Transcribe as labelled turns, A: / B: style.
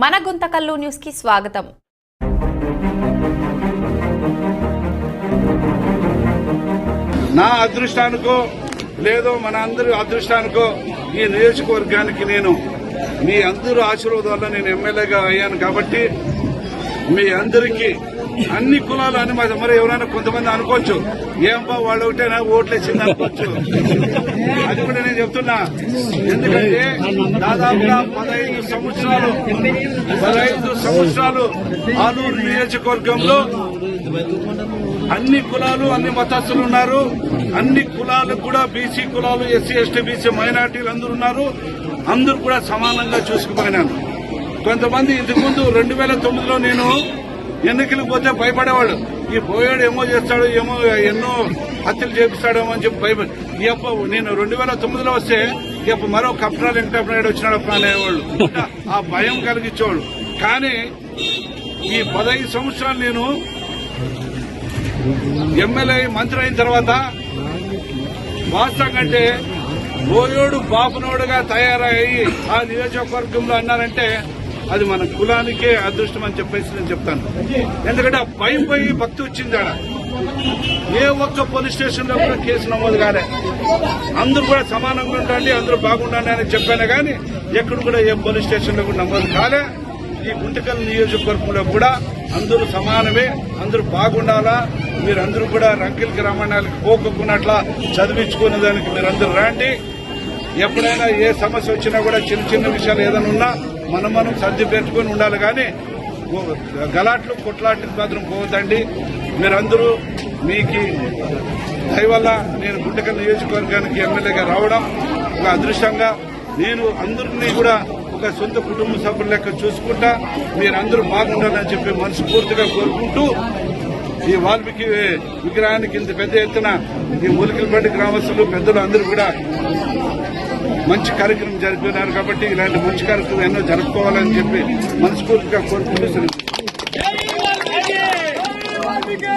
A: మన గుంతకల్లు న్యూస్కి స్వాగతం.
B: నా అదృష్టానికో లేదో మన అందరి అదృష్టానికో ఈ నియోజకవర్గానికి నేను మీ అందరూ ఆశీర్వాదం వల్ల నేను ఎమ్మెల్యేగా అయ్యాను కాబట్టి మీ అందరికీ అన్ని కులాలు అని మరి మరి ఎవరైనా కొంతమంది అనుకోవచ్చు ఏంపా వాళ్ళు ఒకటేనా ఓట్లేసింది అనుకోవచ్చు. అది చెప్తున్నా. ఎందుకంటే దాదాపుగా పదహైదు సంవత్సరాలు పదహైదు సంవత్సరాలు ఆలూరు నియోజకవర్గంలో అన్ని కులాలు అన్ని మతస్థులు ఉన్నారు. అన్ని కులాలకు కూడా బీసీ కులాలు ఎస్సీ ఎస్టీ బీసీ మైనార్టీలు అందరూ ఉన్నారు. అందరూ కూడా సమానంగా చూసుకుపోయినాను కొంతమంది ఇంతకుముందు రెండు వేల తొమ్మిదిలో నేను ఎన్నికలకు పోతే భయపడేవాళ్ళు. ఈ పోయాడు ఏమో చేస్తాడు ఏమో ఎన్నో హత్యలు చేపిస్తాడేమో అని చెప్పి భయపడి నేను రెండు వేల తొమ్మిదిలో వస్తే ఈ మరో కప్టరా వెంకటనాయుడు వచ్చినాడు అనేవాళ్ళు ఆ భయం కలిగించేవాళ్ళు. కానీ ఈ పదహైదు సంవత్సరాలు నేను ఎమ్మెల్యే మంత్రి అయిన తర్వాత వాస్తవం కంటే బోయోడు బాపునోడుగా తయారయ్యి ఆ నియోజకవర్గంలో అన్నారంటే అది మన కులానికే అదృష్టం అని చెప్పేసి నేను చెప్తాను. ఎందుకంటే ఆ భయం పోయి భక్తి వచ్చింది ఆడ. ఏ ఒక్క పోలీస్ స్టేషన్లో కూడా కేసు నమోదు కాలే. అందరూ కూడా సమానంగా ఉండండి అందరూ బాగుండండి అని చెప్పాను కానీ ఎక్కడ కూడా ఏ పోలీస్ స్టేషన్లో కూడా నమోదు కాలే. ఈ గుంటకల్ నియోజకవర్గంలో కూడా అందరూ సమానమే అందరూ బాగుండాలా మీరందరూ కూడా రంకిల్కి గ్రామాలకు పోకున్నట్ల చదివించుకునే దానికి మీరందరూ రాండి. ఎప్పుడైనా ఏ సమస్య వచ్చినా కూడా చిన్న చిన్న విషయాలు ఏదైనా ఉన్నా మనం మనం సర్ది పెట్టుకుని ఉండాలి కానీ గలాట్లు కొట్లాట్లు మాత్రం పోవద్దండి. మీరందరూ మీకు దయవల్ల నేను గుంటకల్ నియోజకవర్గానికి ఎమ్మెల్యేగా రావడం ఒక అదృష్టంగా నేను అందరినీ కూడా ఒక సొంత కుటుంబ సభ్యుల లెక్క చూసుకుంటా మీరందరూ బాగుండాలని చెప్పి మనస్ఫూర్తిగా కోరుకుంటూ ఈ వాల్మీకి విగ్రహానికి ఇంత పెద్ద ఎత్తున ఈ ములికిలపల్లి గ్రామస్తులు పెద్దలు అందరూ కూడా మంచి కార్యక్రమం జరిపినారు కాబట్టి ఇలాంటి మంచి కార్యక్రమం ఎన్నో జరుపుకోవాలని చెప్పి మనస్ఫూర్తిగా కోరుకుంటూ సెలవు.
C: జై వాల్మీకి!